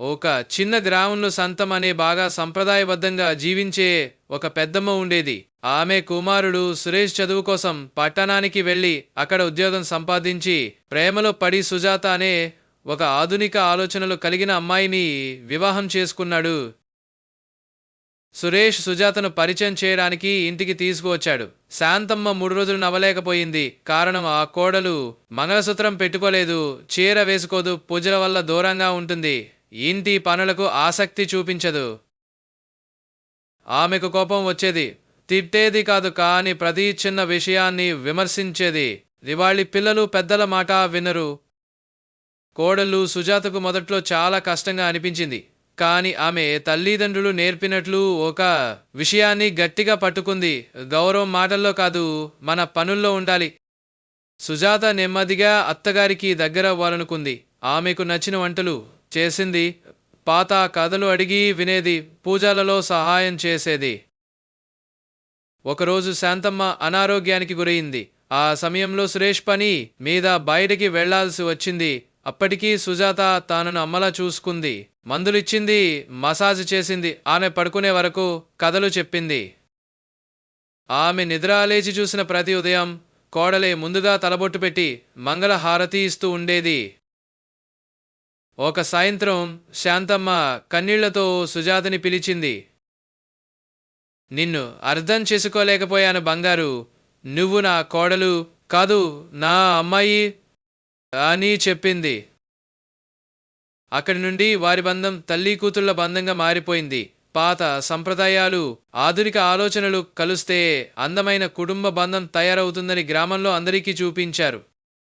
ఒక చిన్న గ్రామంలో సంతం అనే బాగా సంప్రదాయబద్ధంగా జీవించే ఒక పెద్దమ్మ ఉండేది. ఆమె కుమారుడు సురేష్ చదువు కోసం పట్టణానికి వెళ్ళి అక్కడ ఉద్యోగం సంపాదించి ప్రేమలో పడి సుజాత అనే ఒక ఆధునిక ఆలోచనలు కలిగిన అమ్మాయిని వివాహం చేసుకున్నాడు. సురేష్ సుజాతను పరిచయం చేయడానికి ఇంటికి తీసుకువచ్చాడు. శాంతమ్మ మూడు రోజులు నవ్వలేకపోయింది. కారణం ఆ కోడలు మంగళసూత్రం పెట్టుకోలేదు. చీర వేసుకోదు. పూజల వల్ల దూరంగా ఉంటుంది. ఇంటి పనులకు ఆసక్తి చూపించదు. ఆమెకు కోపం వచ్చేది. తిట్టేది కాదు కాని ప్రతి చిన్న విషయాన్ని విమర్శించేది. దివాళి పిల్లలు పెద్దల మాట వినరు. కోడళ్ళు సుజాతకు మొదట్లో చాలా కష్టంగా అనిపించింది. కాని ఆమె తల్లిదండ్రులు నేర్పినట్లు ఒక విషయాన్ని గట్టిగా పట్టుకుంది. గౌరవం మాటల్లో కాదు మన పనుల్లో ఉండాలి. సుజాత నెమ్మదిగా అత్తగారికి దగ్గర అవ్వాలనుకుంది. ఆమెకు నచ్చిన వంటలు చేసింది. పాత కథలు అడిగి వినేది పూజలలో సహాయం చేసేది. ఒకరోజు శాంతమ్మ అనారోగ్యానికి గురైంది. ఆ సమయంలో సురేష్ పని మీద బయటికి వెళ్ళాల్సి వచ్చింది. అప్పటికీ సుజాత తానను అమ్మలా చూసుకుంది. మందులిచ్చింది మసాజ్ చేసింది. ఆమె పడుకునే వరకు కథలు చెప్పింది. ఆమె నిద్ర లేచి చూసిన ప్రతి ఉదయం కోడలే ముందుగా తలబొట్టు పెట్టి మంగళ హారతి ఇస్తూ ఉండేది. ఒక సాయంత్రం శాంతమ్మ కన్నీళ్ళతో సుజాతని పిలిచింది. నిన్ను అర్థం చేసుకోలేకపోయాను బంగారు. నువ్వు నా కోడలు కాదు నా అమ్మాయి అని చెప్పింది. అక్కడి నుండి వారి బంధం తల్లి కూతుళ్ళ బంధంగా మారిపోయింది. పాత సంప్రదాయాలు ఆధునిక ఆలోచనలు కలిస్తే అందమైన కుటుంబ బంధం తయారవుతుందని గ్రామంలో అందరికీ చూపించారు.